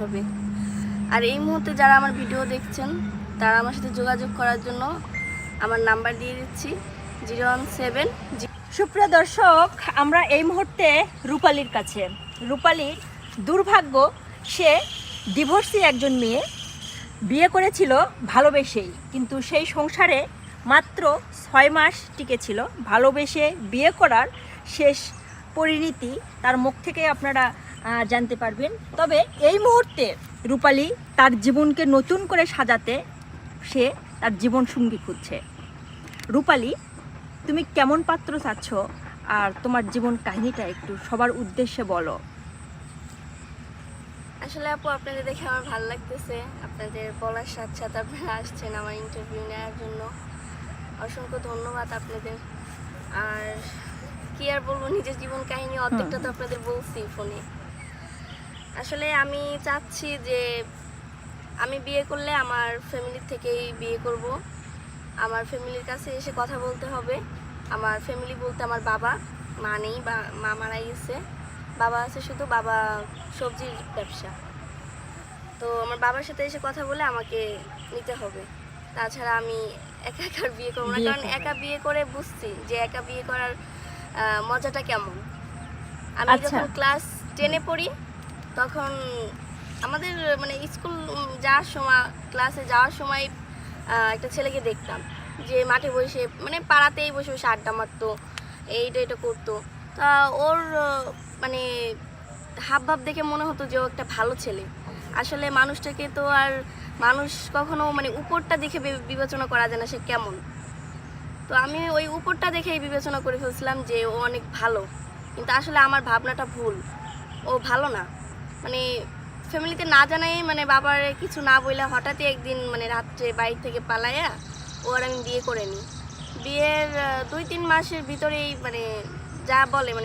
হবে। আর এই মুহূর্তে যারা আমার ভিডিও দেখছেন, তারা আমার সাথে যোগাযোগ করার জন্য আমার নাম্বার দিয়ে দিচ্ছি, জিরো ওয়ান সেভেন সুপ্রিয় দর্শক, আমরা এই মুহূর্তে রূপালীর কাছে। রূপালীর দুর্ভাগ্য, সে ডিভোর্সি একজন মেয়ে, বিয়ে করেছিল ভালোবেসেই। কিন্তু সেই সংসারে মাত্র ছয় মাস টিকেছিল। ভালোবেসে বিয়ে করার শেষ পরিণতি তার মুখ থেকে আপনারা জানতে পারবেন। তবে এই মুহূর্তে রূপালী তার জীবনকে নতুন করে সাজাতে সে তার জীবন সঙ্গী খুঁজছে। রূপালী তুমি কেমন পাত্র চাচ্ছ? আর তোমার জীবন কাহিনীটা একটু সবার উদ্দেশ্যে বলো। আসলে আপু আপনাদের দেখে আমার ভালো লাগতেছে। আপনাদের বলার সাথে সাথে আপনারা আসছেন আমার ইন্টারভিউ নেওয়ার জন্য। অসংখ্য ধন্যবাদ আপনাদের। আর কি আর বলব নিজের জীবন কাহিনী অর্ধেকটা তো আপনাদের বলছি ফোনে। আসলে আমি চাচ্ছি যে আমি বিয়ে করলে আমার ফ্যামিলির থেকেই বিয়ে করব। আমার ফ্যামিলির কাছে এসে কথা বলতে হবে। আমার ফ্যামিলি বলতে আমার বাবা মা নেই বা মা মারা গেছে। বাবা আছে শুধু বাবা সবজির ব্যবসা। তো আমার বাবার সাথে এসে কথা বলে আমাকে নিতে হবে। তাছাড়া আমি একা একা বিয়ে করব না কারণ একা বিয়ে করে বুঝছি যে একা বিয়ে করার মজাটা কেমন। আমি আচ্ছা। যখন ক্লাস টেনে পড়ি তখন আমাদের মানে স্কুল যাওয়ার সময় ক্লাসে যাওয়ার সময় একটা ছেলেকে দেখতাম যে মাঠে বসে মানে পাড়াতেই বসে বসে আড্ডা মারতো, এইটা এটা করতো। তা ওর মানে হাব ভাব দেখে মনে হতো যে ও একটা ভালো ছেলে। আসলে মানুষটাকে তো আর মানুষ কখনো মানে উপরটা দেখে বিবেচনা করা যায় না সে কেমন। তো আমি ওই উপরটা দেখেই বিবেচনা করে ফেলছিলাম যে ও অনেক ভালো। কিন্তু আসলে আমার ভাবনাটা ভুল। ও ভালো না। মানে ফ্যামিলিতে না জানাই মানে বাবার কিছু না বইলে হঠাৎই একদিন মানে রাত্রে বাড়ি থেকে পালাইয়া ও আর আমি বিয়ে করে নিই বিয়ের দুই তিন মাসের ভিতরেই মানে যা বলে মানে